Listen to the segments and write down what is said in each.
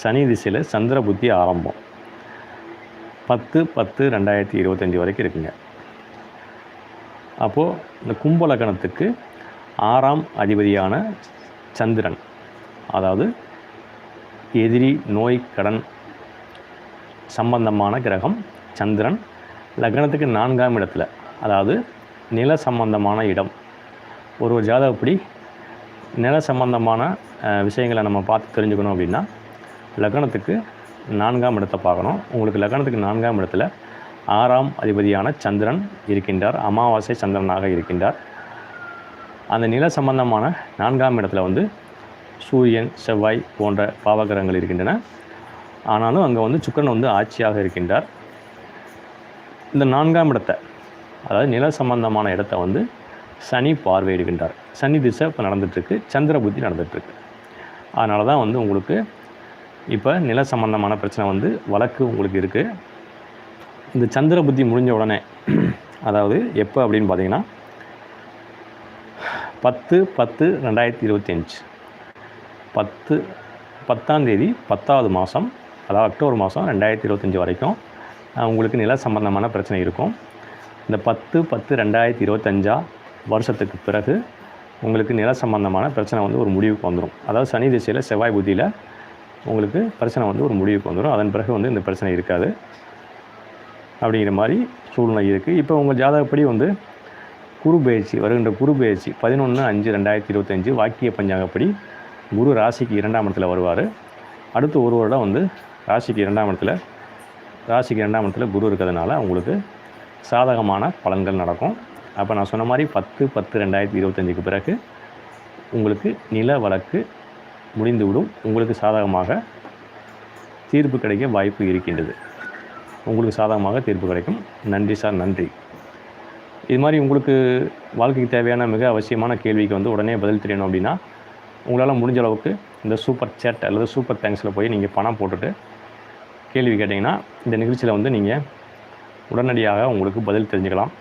சனி திசையில் சந்திர புத்தி ஆரம்பம். பத்து பத்து ரெண்டாயிரத்தி இருபத்தஞ்சி வரைக்கும் இருக்குங்க. அப்போது இந்த கும்பலக்கணத்துக்கு ஆறாம் அதிபதியான சந்திரன் அதாவது எதிரி நோய் கடன் சம்பந்தமான கிரகம் சந்திரன் லக்னத்துக்கு நான்காம் இடத்துல அதாவது நில சம்பந்தமான இடம். ஒரு ஒரு ஜாதகப்படி நில சம்பந்தமான விஷயங்களை நம்ம பார்த்து தெரிஞ்சுக்கணும் அப்படின்னா லக்னத்துக்கு நான்காம் இடத்தை பார்க்கணும். உங்களுக்கு லக்னத்துக்கு நான்காம் இடத்துல ஆறாம் அதிபதியான சந்திரன் இருக்கின்றார். அமாவாசை சந்திரனாக இருக்கின்றார். அந்த நில சம்பந்தமான நான்காம் இடத்துல வந்து சூரியன் செவ்வாய் போன்ற பாவகிரகங்கள் இருக்கின்றன. ஆனாலும் அங்கே வந்து சுக்கரன் வந்து ஆட்சியாக இருக்கின்றார். இந்த நான்காம் இடத்தை அதாவது நில சம்பந்தமான இடத்த வந்து சனி பார்வையிடுகின்றார். சனி திசை இப்போ நடந்துகிட்ருக்கு சந்திர புத்தி நடந்துகிட்ருக்கு அதனால தான் வந்து உங்களுக்கு இப்போ நில சம்பந்தமான பிரச்சனை வந்து வழக்கு உங்களுக்கு இருக்குது இந்த சந்திர புத்தி முடிஞ்ச உடனே அதாவது எப்போ அப்படின்னு பார்த்தீங்கன்னா பத்து பத்து ரெண்டாயிரத்தி இருபத்தி அஞ்சு. பத்து பத்தாம் தேதி பத்தாவது மாதம் அதாவது அக்டோபர் மாதம் ரெண்டாயிரத்தி இருபத்தஞ்சி வரைக்கும் உங்களுக்கு நில சம்பந்தமான பிரச்சனை இருக்கும். இந்த பத்து பத்து ரெண்டாயிரத்தி இருபத்தஞ்சா வருஷத்துக்கு பிறகு உங்களுக்கு நில சம்பந்தமான பிரச்சனை வந்து ஒரு முடிவுக்கு வந்துடும் அதாவது சனி திசையில் செவ்வாய் புத்தியில் உங்களுக்கு பிரச்சனை வந்து ஒரு முடிவுக்கு வந்துடும் அதன் பிறகு வந்து இந்த பிரச்சனை இருக்காது. அப்படிங்கிற மாதிரி சூழ்நிலை இருக்குது இப்போ உங்கள் ஜாதகப்படி வந்து குரு பயிற்சி வருகின்ற குரு பயிற்சி பதினொன்று அஞ்சு ரெண்டாயிரத்தி இருபத்தஞ்சு வாக்கிய பஞ்சாங்கப்படி குரு ராசிக்கு இரண்டாம் இடத்துல வருவார். அடுத்து ஒரு வருடம் வந்து ராசிக்கு இரண்டாம் இடத்துல ராசிக்கு இரண்டாம் இடத்துல குரு இருக்கிறதுனால உங்களுக்கு சாதகமான பலன்கள் நடக்கும். அப்போ நான் சொன்ன மாதிரி பத்து பத்து ரெண்டாயிரத்தி இருபத்தஞ்சுக்கு பிறகு உங்களுக்கு நில வழக்கு முடிந்துவிடும். உங்களுக்கு சாதகமாக தீர்ப்பு கிடைக்க வாய்ப்பு இருக்கின்றது. உங்களுக்கு சாதகமாக தீர்ப்பு கிடைக்கும். நன்றி சார் நன்றி. இது மாதிரி உங்களுக்கு வாழ்க்கைக்கு தேவையான மிக அவசியமான கேள்விக்கு வந்து உடனே பதில் தெரியணும் அப்படின்னா உங்களால் முடிஞ்ச அளவுக்கு இந்த சூப்பர் சேட் அல்லது சூப்பர் தேங்க்ஸில் போய் நீங்கள் பணம் போட்டுட்டு கேள்வி கேட்டிங்கன்னா இந்த நிகழ்ச்சியில் வந்து நீங்கள் உடனடியாக உங்களுக்கு பதில் தெரிஞ்சுக்கலாம்.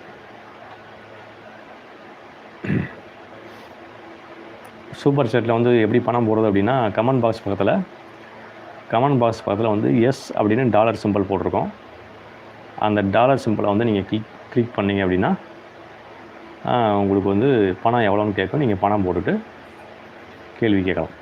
சூப்பர் சேட்டில் வந்து எப்படி பணம் போடுறது அப்படின்னா கமெண்ட் பாக்ஸ் பக்கத்தில் கமெண்ட் பாக்ஸ் பக்கத்தில் வந்து எஸ் அப்படின்னு டாலர் சிம்பிள் போட்டிருக்கோம். அந்த டாலர் சிம்பிளை வந்து நீங்கள் கிளிக் கிளிக் பண்ணீங்க அப்படின்னா உங்களுக்கு வந்து பணம் எவ்வளோன்னு கேட்கும். நீங்கள் பணம் போட்டுட்டு கேள்வி கேட்கலாம்.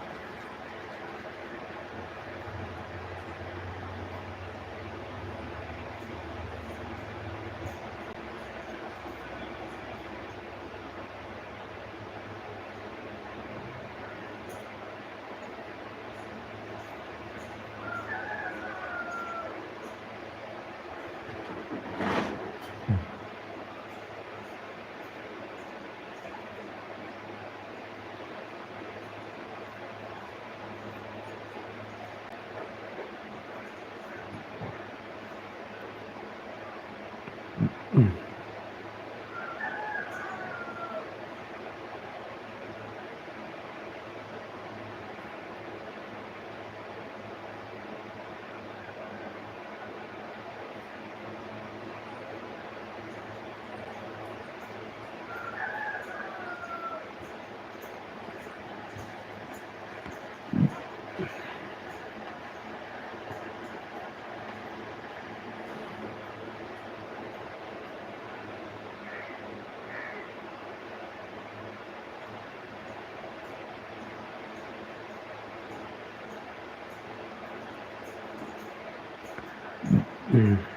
Mm.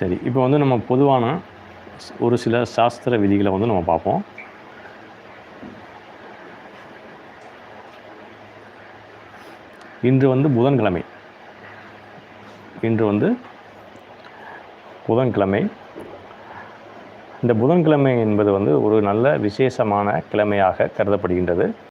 சரி இப்போ வந்து நம்ம பொதுவான ஒரு சில சாஸ்திர விதிகளை வந்து நம்ம பார்ப்போம். இன்று வந்து புதன்கிழமை. இன்று வந்து புதன்கிழமை. இந்த புதன்கிழமை என்பது வந்து ஒரு நல்ல விசேஷமான கிழமையாக கருதப்படுகின்றது.